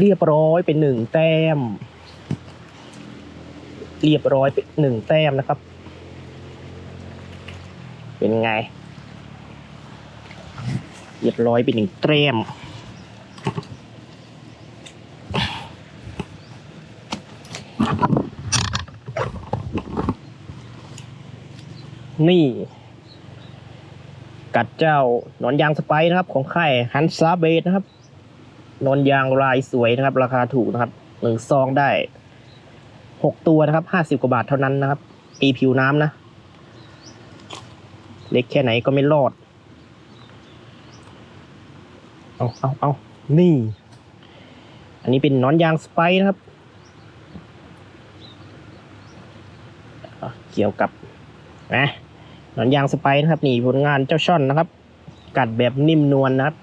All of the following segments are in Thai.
เรียบร้อยเป็นหนึ่งแต้ม เรียบร้อยเป็นหนึ่งแต้มนะครับ เป็นไง เรียบร้อยเป็นหนึ่งแต้มนี่ กัดเจ้าหนอนยางสไปร์นะครับ ของค่ายฮันซาเบสนะครับ นอนยางลายสวยนะครับ ราคาถูกนะครับหนึ่งซองได้หกตัวนะครับห้าสิบกว่าบาทเท่านั้นนะครับตีผิวน้ำนะ เล็กแค่ไหนก็ไม่รอด เอาเอาเอานี่ อันนี้เป็นนอนยางสไปร์นะครับ เกี่ยวกับนะนอนยางสไปร์นะครับนี่ผลงานเจ้าช่อนนะครับ กัดแบบนิ่มนวลนะครับ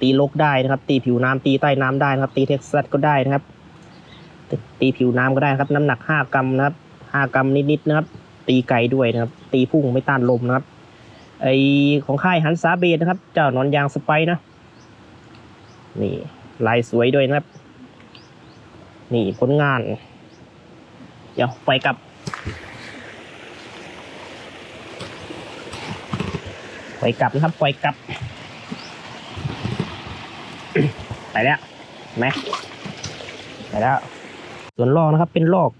ตีลกได้นะครับ ตีผิวน้ำตีใต้น้ำได้นะครับ ตีเท็กซัสก็ได้นะครับ ตีผิวน้ำก็ได้นะครับ น้ำหนักห้ากรัมนะครับห้ากรัมนิดๆนะครับ ตีไกลด้วยนะครับ ตีพุ่งไม่ต้านลมนะครับ ไอของค่ายฮันซาเบสนะครับ เจ้านอนยางสไปร์นะ นี่ลายสวยด้วยนะครับ นี่ผลงาน เดี๋ยวไปกับปล่อยกลับนะครับปล่อยกลับ ไปแล้วไหมไปแล้ว ส่วนลอกนะครับเป็นลอก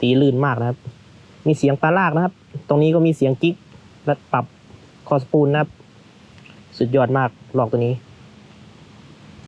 ตีลื่นมากนะครับ มีเสียงปลาลากนะครับ ตรงนี้ก็มีเสียงกิ๊กและปรับ คอสปูนนะครับ สุดยอดมากหลอกตัวนี้